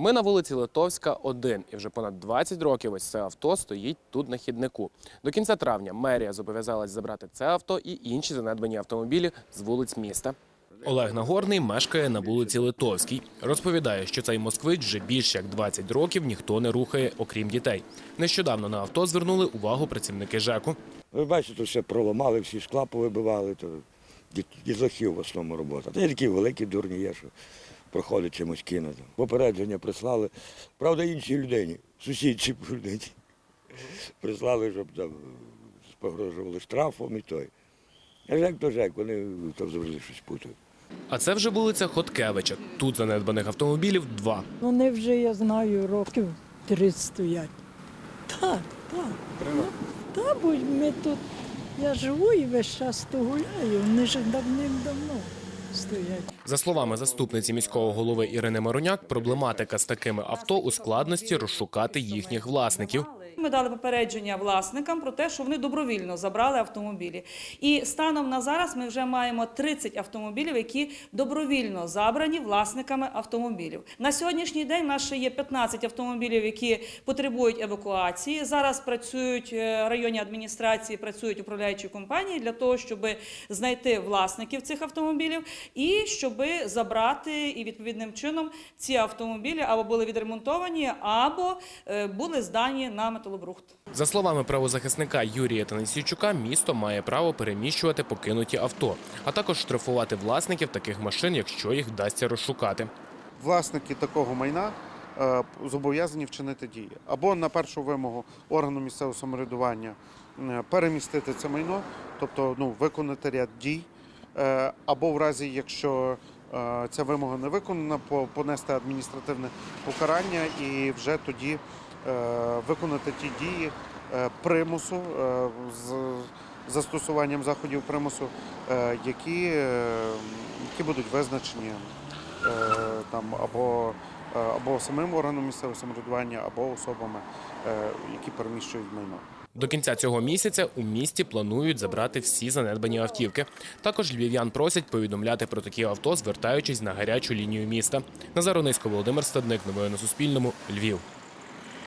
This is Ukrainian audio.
Ми на вулиці Литовська, 1, і вже понад 20 років ось це авто стоїть тут на хіднику. До кінця травня мерія зобов'язалась забрати це авто і інші занедбані автомобілі з вулиць міста. Олег Нагорний мешкає на вулиці Литовській. Розповідає, що цей москвич вже більше як 20 років ніхто не рухає, окрім дітей. Нещодавно на авто звернули увагу працівники ЖЕКу. Ви бачите, тут все проламали, всі шкла повибивали, то ді- в основному робота. Та є такі великі дурні є, що проходить чимось кинути. Попередження прислали. Правда, іншій людині, сусідчій людині. Прислали, щоб там погрожували штрафом і той. А жек то жек, вони там завжди щось путають. А це вже вулиця Хоткевича. Тут занедбаних автомобілів два. Вони вже, я знаю, років 30 стоять. Так, так. Ну, та, бо ми тут, я живу і весь час то гуляю, вони ж давним-давно. За словами заступниці міського голови Ірини Маруняк, проблематика з такими авто у складності розшукати їхніх власників. Ми дали попередження власникам про те, що вони добровільно забрали автомобілі. І станом на зараз ми вже маємо 30 автомобілів, які добровільно забрані власниками автомобілів. На сьогоднішній день в нас ще є 15 автомобілів, які потребують евакуації. Зараз працюють е, районні адміністрації, працюють управляючі компанії для того, щоб знайти власників цих автомобілів і щоб забрати і відповідним чином ці автомобілі або були відремонтовані, або е, були здані на металобрухт. За словами правозахисника Юрія Танасійчука, місто має право переміщувати покинуті авто, а також штрафувати власників таких машин, якщо їх вдасться розшукати. власники такого майна е, зобов'язані вчинити дії або на першу вимогу органу місцевого самоврядування перемістити це майно, тобто ну, виконати ряд дій, е, або в разі, якщо е, ця вимога не виконана, понести адміністративне покарання і вже тоді виконати ті дії е, примусу е, з застосуванням заходів примусу, е, які, е, які будуть визначені е, там або, е, або самим органом місцевого самоврядування, або особами, е, які переміщують майно. До кінця цього місяця у місті планують забрати всі занедбані автівки. Також львів'ян просять повідомляти про такі авто, звертаючись на гарячу лінію міста. Назар Онисько, Володимир Стадник. Новини на Суспільному. Львів.